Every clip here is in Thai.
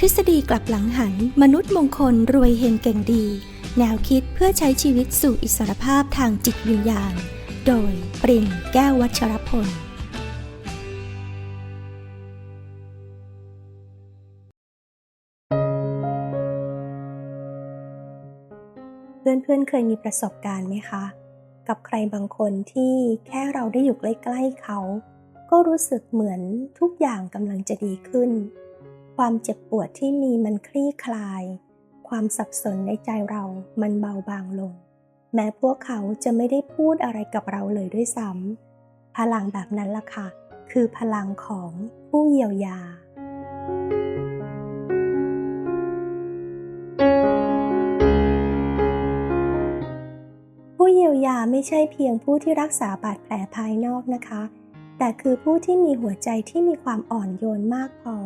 ทฤษฎีกลับหลังหัน มนุษย์มงคลรวยเฮงเก่งดี แนวคิดเพื่อใช้ชีวิตสู่อิสรภาพทางจิตวิญญาณ โดยปรินแก้ววัชรพลเพื่อนๆเคยมีประสบการณ์ไหมคะ กับใครบางคนที่แค่เราได้อยู่ใกล้ๆเขา ก็รู้สึกเหมือนทุกอย่างกำลังจะดีขึ้น ความเจ็บปวดที่มีมันคลี่คลาย ความสับสนในใจเรามันเบาบางลง แม้พวกเขาจะไม่ได้พูดอะไรกับเราเลยด้วยซ้ำพลังแบบนั้นล่ะค่ะ คือพลังของผู้เยียวยาผู้เยียวยาไม่ใช่เพียงผู้ที่รักษาบาดแผลภายนอกนะคะ แต่คือผู้ที่มีหัวใจที่มีความอ่อนโยนมากพอ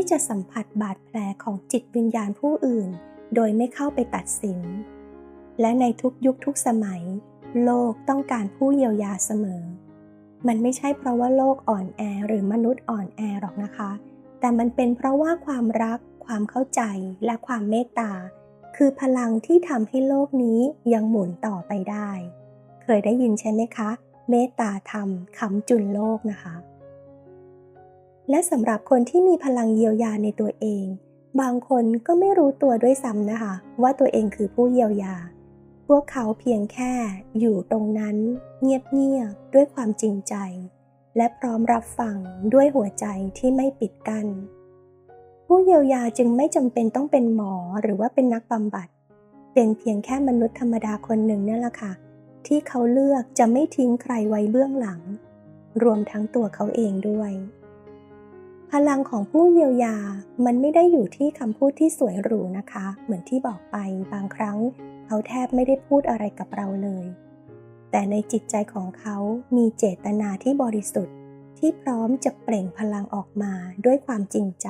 ที่จะสัมผัสบาดแผลของจิตวิญญาณผู้อื่น โดยไม่เข้าไปตัดสิน และในทุกยุคทุกสมัย โลกต้องการผู้เยียวยาเสมอ มันไม่ใช่เพราะว่าโลกอ่อนแอหรือมนุษย์อ่อนแอหรอกนะคะ แต่มันเป็นเพราะว่าความรัก ความเข้าใจและความเมตตา คือพลังที่ทำให้โลกนี้ยังหมุนต่อไปได้ เคยได้ยินใช่ไหมคะ เมตตาธรรมคำจุนโลกนะคะ และสำหรับคนที่มีพลังเยียวยาในตัวเอง บางคนก็ไม่รู้ตัวด้วยซ้ำนะคะ ว่าตัวเองคือผู้เยียวยา พวกเขาเพียงแค่อยู่ตรงนั้น เงียบๆด้วยความจริงใจ และพร้อมรับฟังด้วยหัวใจที่ไม่ปิดกัน้นผู้เยียวยาจึงไม่จำเป็นต้องเป็นหมอหรือว่าเป็นนักบำบัด เป็นเพียงแค่มนุษย์ธรรมดาคนหนึ่งนั่นแหละค่ะ ที่เขาเลือกจะไม่ทิ้งใครไว้เบื้องหลัง รวมทั้งตัวเขาเองด้วย พลังของผู้เยียวยา มันไม่ได้อยู่ที่คำพูดที่สวยหรูนะคะ เหมือนที่บอกไปบางครั้ง เขาแทบไม่ได้พูดอะไรกับเราเลย แต่ในจิตใจของเขามีเจตนาที่บริสุทธิ์ ที่พร้อมจะเปล่งพลังออกมาด้วยความจริงใจ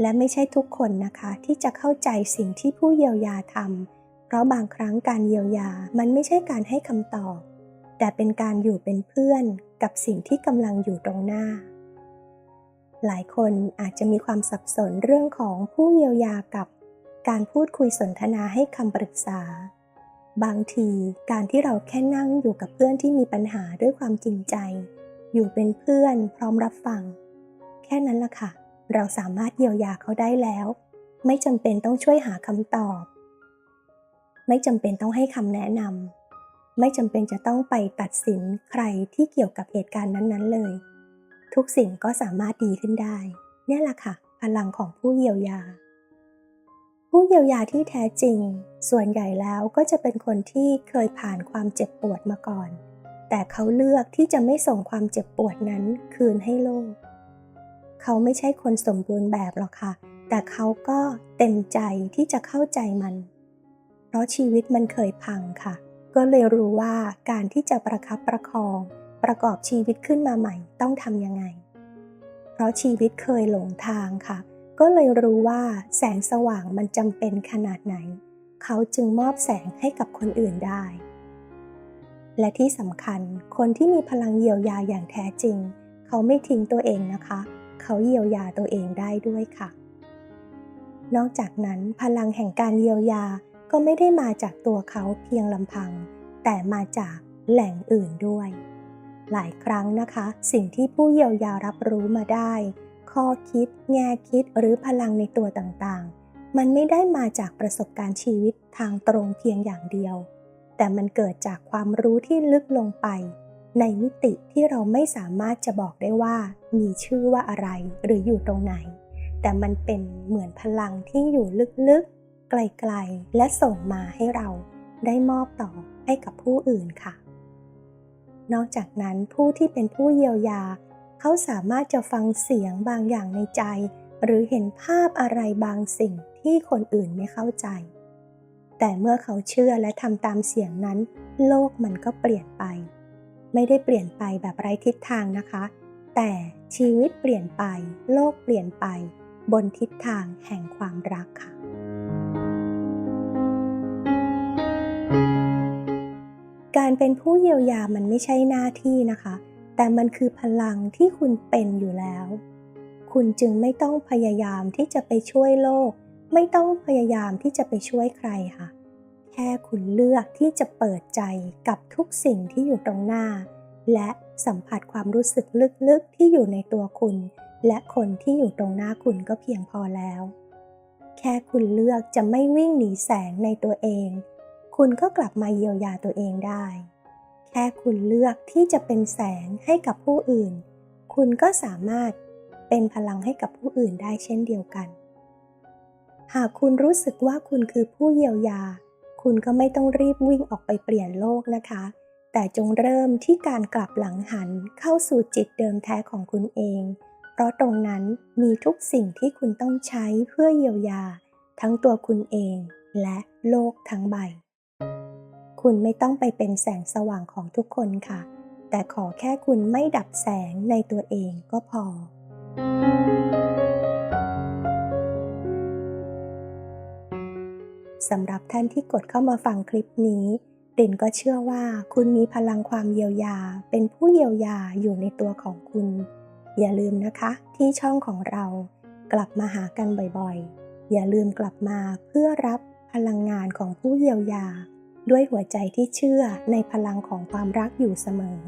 และไม่ใช่ทุกคนนะคะ ที่จะเข้าใจสิ่งที่ผู้เยียวยาทำเพราะบางครั้งการเยียวยา มันไม่ใช่การให้คำตอบ แต่เป็นการอยู่เป็นเพื่อนกับสิ่งที่กำลังอยู่ตรงหน้า หลายคนอาจจะมีความสับสนเรื่องของผู้เยียวยากับการพูดคุยสนทนาให้คำปรึกษา บางทีการที่เราแค่นั่งอยู่กับเพื่อนที่มีปัญหาด้วยความจริงใจ อยู่เป็นเพื่อนพร้อมรับฟัง แค่นั้นละค่ะ เราสามารถเยียวยาเขาได้แล้ว ไม่จำเป็นต้องช่วยหาคำตอบ ไม่จำเป็นต้องให้คำแนะนำไม่จำเป็นจะต้องไปตัดสินใครที่เกี่ยวกับเหตุการณ์นั้นๆเลย ทุกสิ่งก็สามารถดีขึ้นได้เนี่ยแหละค่ะ พลังของผู้เยียวยา ผู้เยียวยาที่แท้จริง ส่วนใหญ่แล้วก็จะเป็นคนที่เคยผ่านความเจ็บปวดมาก่อน แต่เขาเลือกที่จะไม่ส่งความเจ็บปวดนั้นคืนให้โลก เขาไม่ใช่คนสมบูรณ์แบบหรอกค่ะ แต่เขาก็เต็มใจที่จะเข้าใจมัน เพราะชีวิตมันเคยพังค่ะ ก็เลยรู้ว่าการที่จะประคับประคอง ประกอบชีวิตขึ้นมาใหม่ต้องทำยังไง เพราะชีวิตเคยหลงทางค่ะ ก็เลยรู้ว่าแสงสว่างมันจำเป็นขนาดไหน เขาจึงมอบแสงให้กับคนอื่นได้ และที่สำคัญคนที่มีพลังเยียวยาอย่างแท้จริง เขาไม่ทิ้งตัวเองนะคะ เขาเยียวยาตัวเองได้ด้วยค่ะ นอกจากนั้นพลังแห่งการเยียวยาก็ไม่ได้มาจากตัวเขาเพียงลำพัง แต่มาจากแหล่งอื่นด้วย หลายครั้งนะคะ สิ่งที่ผู้เยียวยารับรู้มาได้ ข้อคิด แง่คิดหรือพลังในตัวต่างๆ มันไม่ได้มาจากประสบการณ์ชีวิตทางตรงเพียงอย่างเดียว แต่มันเกิดจากความรู้ที่ลึกลงไป ในมิติที่เราไม่สามารถจะบอกได้ว่า มีชื่อว่าอะไรหรืออยู่ตรงไหน แต่มันเป็นเหมือนพลังที่อยู่ลึกๆ ไกลๆ และส่งมาให้เราได้มอบต่อให้กับผู้อื่นค่ะ นอกจากนั้นผู้ที่เป็นผู้เยียวยา เขาสามารถจะฟังเสียงบางอย่างในใจ หรือเห็นภาพอะไรบางสิ่งที่คนอื่นไม่เข้าใจ แต่เมื่อเขาเชื่อและทำตามเสียงนั้น โลกมันก็เปลี่ยนไป ไม่ได้เปลี่ยนไปแบบไร้ทิศทางนะคะ แต่ชีวิตเปลี่ยนไป โลกเปลี่ยนไป บนทิศทางแห่งความรักค่ะ การเป็นผู้เยียวยามันไม่ใช่หน้าที่นะคะ แต่มันคือพลังที่คุณเป็นอยู่แล้ว คุณจึงไม่ต้องพยายามที่จะไปช่วยโลก ไม่ต้องพยายามที่จะไปช่วยใครค่ะ แค่คุณเลือกที่จะเปิดใจกับทุกสิ่งที่อยู่ตรงหน้า และสัมผัสความรู้สึกลึกๆที่อยู่ในตัวคุณ และคนที่อยู่ตรงหน้าคุณก็เพียงพอแล้ว แค่คุณเลือกจะไม่วิ่งหนีแสงในตัวเอง คุณก็กลับมาเยียวยาตัวเองได้ แค่คุณเลือกที่จะเป็นแสงให้กับผู้อื่น คุณก็สามารถเป็นพลังให้กับผู้อื่นได้เช่นเดียวกัน หากคุณรู้สึกว่าคุณคือผู้เยียวยา คุณก็ไม่ต้องรีบวิ่งออกไปเปลี่ยนโลกนะคะ แต่จงเริ่มที่การกลับหลังหันเข้าสู่จิตเดิมแท้ของคุณเอง เพราะตรงนั้นมีทุกสิ่งที่คุณต้องใช้เพื่อเยียวยา ทั้งตัวคุณเองและโลกทั้งใบ คุณไม่ต้องไปเป็นแสงสว่างของทุกคนค่ะ แต่ขอแค่คุณไม่ดับแสงในตัวเองก็พอ สำหรับท่านที่กดเข้ามาฟังคลิปนี้เด่นก็เชื่อว่าคุณมีพลังความเยียวยา เป็นผู้เยียวยาอยู่ในตัวของคุณ อย่าลืมนะคะที่ช่องของเรา กลับมาหากันบ่อยๆ อย่าลืมกลับมาเพื่อรับพลังงานของผู้เยียวยา ด้วยหัวใจที่เชื่อในพลังของความรักอยู่เสมอ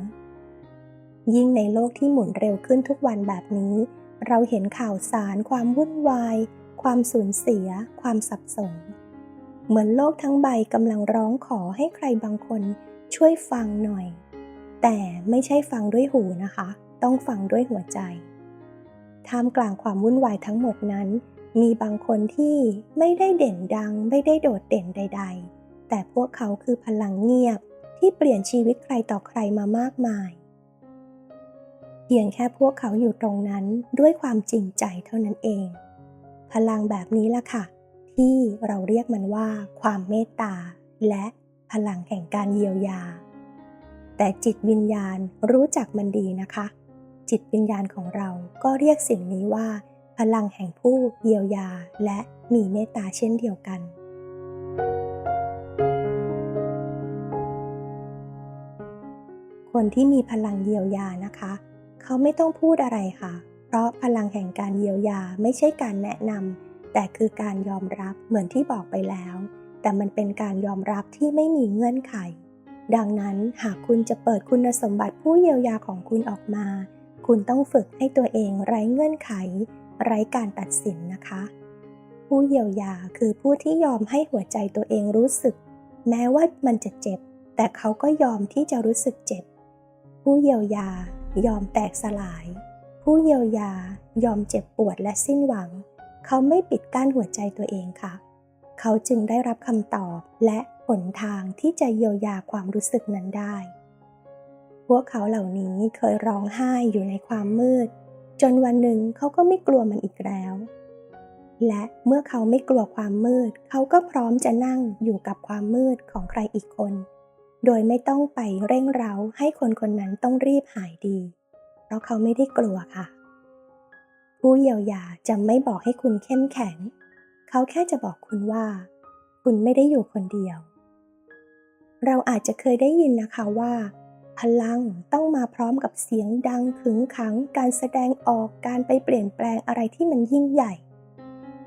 ยิ่งในโลกที่หมุนเร็วขึ้นทุกวันแบบนี้ เราเห็นข่าวสาร ความวุ่นวาย ความสูญเสีย ความสับสน เหมือนโลกทั้งใบกำลังร้องขอให้ใครบางคนช่วยฟังหน่อย แต่ไม่ใช่ฟังด้วยหูนะคะ ต้องฟังด้วยหัวใจ ท่ามกลางความวุ่นวายทั้งหมดนั้น มีบางคนที่ไม่ได้เด่นดัง ไม่ได้โดดเด่นใด ๆ แต่พวกเขาคือพลังเงียบที่เปลี่ยนชีวิตใครต่อใครมามากมาย เพียงแค่พวกเขาอยู่ตรงนั้นด้วยความจริงใจเท่านั้นเอง พลังแบบนี้ล่ะค่ะ ที่เราเรียกมันว่าความเมตตา และพลังแห่งการเยียวยา แต่จิตวิญญาณรู้จักมันดีนะคะ จิตวิญญาณของเราก็เรียกสิ่งนี้ว่า พลังแห่งผู้เยียวยาและมีเมตตาเช่นเดียวกัน คนที่มีพลังเยียวยานะคะ เขาไม่ต้องพูดอะไรค่ะ เพราะพลังแห่งการเยียวยาไม่ใช่การแนะนำแต่คือการยอมรับเหมือนที่บอกไปแล้ว แต่มันเป็นการยอมรับที่ไม่มีเงื่อนไข ดังนั้นหากคุณจะเปิดคุณสมบัติผู้เยียวยาของคุณออกมา คุณต้องฝึกให้ตัวเองไร้เงื่อนไข ไร้การตัดสินนะคะ ผู้เยียวยาคือผู้ที่ยอมให้หัวใจตัวเองรู้สึก แม้ว่ามันจะเจ็บ แต่เขาก็ยอมที่จะรู้สึกเจ็บ ผู้เยียวยายอมแตกสลาย ผู้เยียวยายอมเจ็บปวดและสิ้นหวัง เขาไม่ปิดกั้นหัวใจตัวเองค่ะ เขาจึงได้รับคำตอบและหนทางที่จะเยียวยาความรู้สึกนั้นได้ พวกเขาเหล่านี้เคยร้องไห้อยู่ในความมืด จนวันหนึ่งเขาก็ไม่กลัวมันอีกแล้ว และเมื่อเขาไม่กลัวความมืด เขาก็พร้อมจะนั่งอยู่กับความมืดของใครอีกคน โดยไม่ต้องไปเร่งเร้าให้คนคนนั้นต้องรีบหายดี เพราะเขาไม่ได้กลัวค่ะ ผู้เยียวยาจะไม่บอกให้คุณเข้มแข็ง เขาแค่จะบอกคุณว่า คุณไม่ได้อยู่คนเดียว เราอาจจะเคยได้ยินนะคะว่า พลังต้องมาพร้อมกับเสียงดังขึงขัง การแสดงออกการไปเปลี่ยนแปลงอะไรที่มันยิ่งใหญ่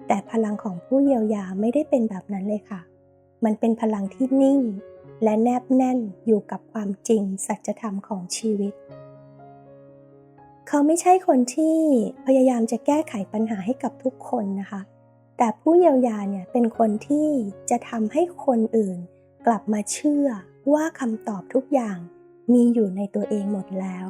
แต่พลังของผู้เยียวยาไม่ได้เป็นแบบนั้นเลยค่ะ มันเป็นพลังที่นิ่ง และแนบแน่นอยู่กับความจริงสัจธรรมของชีวิต เขาไม่ใช่คนที่พยายามจะแก้ไขปัญหาให้กับทุกคนนะคะ แต่ผู้เยียวยาเนี่ยเป็นคนที่จะทำให้คนอื่น กลับมาเชื่อว่าคำตอบทุกอย่างมีอยู่ในตัวเองหมดแล้ว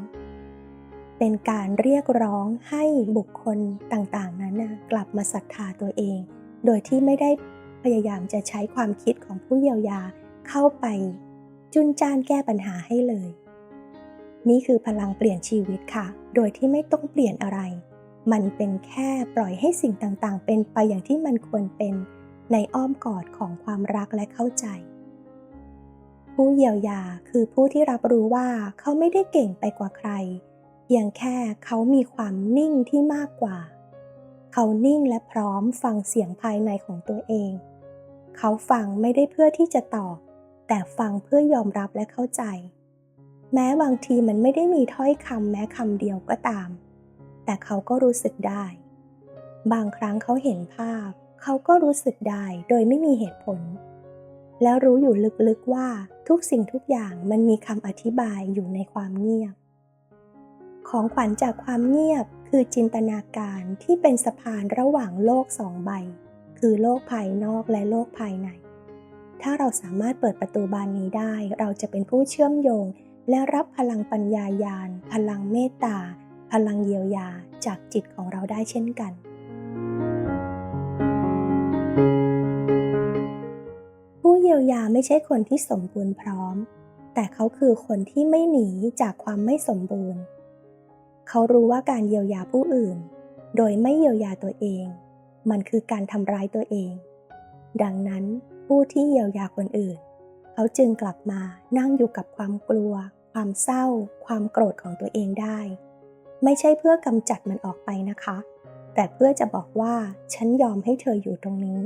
เป็นการเรียกร้องให้บุคคลต่างๆ นั้นนะกลับมาศรัทธาตัวเอง โดยที่ไม่ได้พยายามจะใช้ความคิดของผู้เยียวยา เข้าไปจุนจานแก้ปัญหาให้เลย นี่คือพลังเปลี่ยนชีวิตค่ะ โดยที่ไม่ต้องเปลี่ยนอะไร มันเป็นแค่ปล่อยให้สิ่งต่างๆ เป็นไปอย่างที่มันควรเป็นในอ้อมกอดของความรักและเข้าใจ ผู้เยียวยาคือผู้ที่รับรู้ว่าเขาไม่ได้เก่งไปกว่าใคร เพียงแค่เขามีความนิ่งที่มากกว่า เขานิ่งและพร้อมฟังเสียงภายในของตัวเอง เขาฟังไม่ได้เพื่อที่จะตอบ แต่ฟังเพื่อยอมรับและเข้าใจ แม้บางทีมันไม่ได้มีถ้อยคำแม้คำเดียวก็ตาม แต่เขาก็รู้สึกได้ บางครั้งเขาเห็นภาพ เขาก็รู้สึกได้โดยไม่มีเหตุผล แล้วรู้อยู่ลึกๆว่าทุกสิ่งทุกอย่างมันมีคำอธิบายอยู่ในความเงียบ ของขวัญจากความเงียบคือจินตนาการที่เป็นสะพานระหว่างโลกสองใบ คือโลกภายนอกและโลกภายใน ถ้าเราสามารถเปิดประตูบานนี้ได้ เราจะเป็นผู้เชื่อมโยง และรับพลังปัญญายาณ พลังเมตตา พลังเยียวยาจากจิตของเราได้เช่นกัน ผู้เยียวยาไม่ใช่คนที่สมบูรณ์พร้อม แต่เขาคือคนที่ไม่หนีจากความไม่สมบูรณ์ เขารู้ว่าการเยียวยาผู้อื่น โดยไม่เยียวยาตัวเอง มันคือการทำร้ายตัวเอง ดังนั้น ผู้ที่เยียวยาคนอื่น เขาจึงกลับมานั่งอยู่กับความกลัว ความเศร้า ความโกรธของตัวเองได้ ไม่ใช่เพื่อกำจัดมันออกไปนะคะ แต่เพื่อจะบอกว่าฉันยอมให้เธออยู่ตรงนี้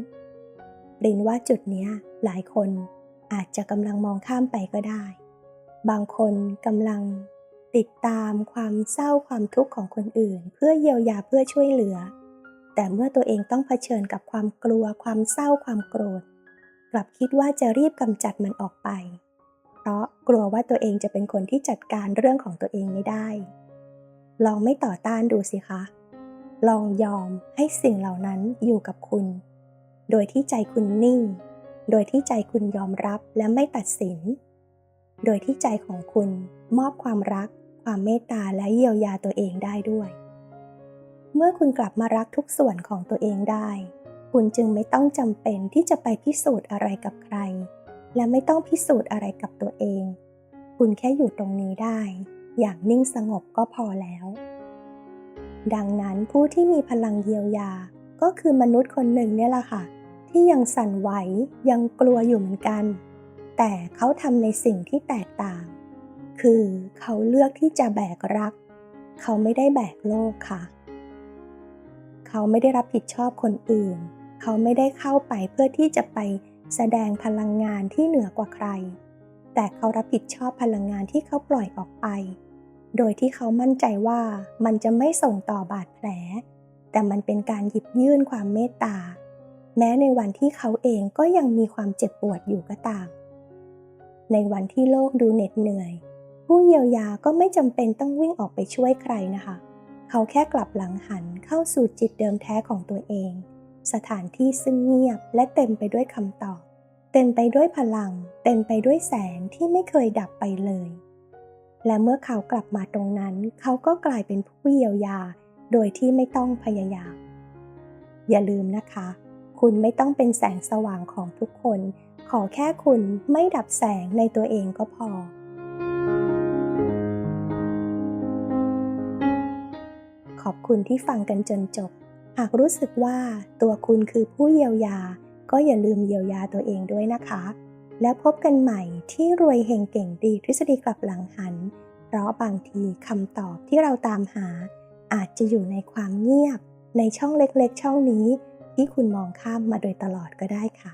รินว่าจุดนี้หลายคนอาจจะกำลังมองข้ามไปก็ได้ บางคนกำลังติดตามความเศร้าความทุกข์ของคนอื่น เพื่อเยียวยาเพื่อช่วยเหลือ แต่เมื่อตัวเองต้องเผชิญกับความกลัว ความเศร้าความโกรธ ลับคิดว่าจะรีบกำจัดมันออกไป เพราะกลัวว่าตัวเองจะเป็นคนที่จัดการเรื่องของตัวเองไม่ได้ ลองไม่ต่อต้านดูสิคะ ลองยอมให้สิ่งเหล่านั้นอยู่กับคุณ โดยที่ใจคุณนิ่ง โดยที่ใจคุณยอมรับและไม่ตัดสิน โดยที่ใจของคุณมอบความรัก ความเมตตาและเยียวยาตัวเองได้ด้วย เมื่อคุณกลับมารักทุกส่วนของตัวเองได้ คุณจึงไม่ต้องจำเป็นที่จะไปพิสูจน์อะไรกับใคร และไม่ต้องพิสูจน์อะไรกับตัวเอง คุณแค่อยู่ตรงนี้ได้ อย่างนิ่งสงบก็พอแล้ว ดังนั้นผู้ที่มีพลังเยียวยาก็คือมนุษย์คนหนึ่งเนี่ยแหละค่ะ ที่ยังสั่นไหวยังกลัวอยู่เหมือนกัน แต่เขาทำในสิ่งที่แตกต่าง คือเขาเลือกที่จะแบกรัก เขาไม่ได้แบกโลกค่ะ เขาไม่ได้รับผิดชอบคนอื่น เขาไม่ได้เข้าไปเพื่อที่จะไปแสดงพลังงานที่เหนือกว่าใคร แต่เขารับผิดชอบพลังงานที่เขาปล่อยออกไป โดยที่เขามั่นใจว่ามันจะไม่ส่งต่อบาดแผล แต่มันเป็นการหยิบยื่นความเมตตา แม้ในวันที่เขาเองก็ยังมีความเจ็บปวดอยู่ก็ตาม ในวันที่โลกดูเหน็ดเหนื่อย ผู้เยียวยาก็ไม่จำเป็นต้องวิ่งออกไปช่วยใครนะคะ เขาแค่กลับหลังหันเข้าสู่จิตเดิมแท้ของตัวเอง สถานที่ซึ่งเงียบและเต็มไปด้วยคำตอบ เต็มไปด้วยพลัง เต็มไปด้วยแสงที่ไม่เคยดับไปเลย และเมื่อเขากลับมาตรงนั้น เขาก็กลายเป็นผู้เยียวยา โดยที่ไม่ต้องพยายาม อย่าลืมนะคะ คุณไม่ต้องเป็นแสงสว่างของทุกคน ขอแค่คุณไม่ดับแสงในตัวเองก็พอขอบคุณที่ฟังกันจนจบ หากรู้สึกว่าตัวคุณคือผู้เยียวยา ก็อย่าลืมเยียวยาตัวเองด้วยนะคะ แล้วพบกันใหม่ที่รวยเฮงเก่งดีทฤษฎีกลับหลังหัน เพราะบางทีคำตอบที่เราตามหา อาจจะอยู่ในความเงียบ ในช่องเล็กๆ ช่องนี้ ที่คุณมองข้ามมาโดยตลอดก็ได้ค่ะ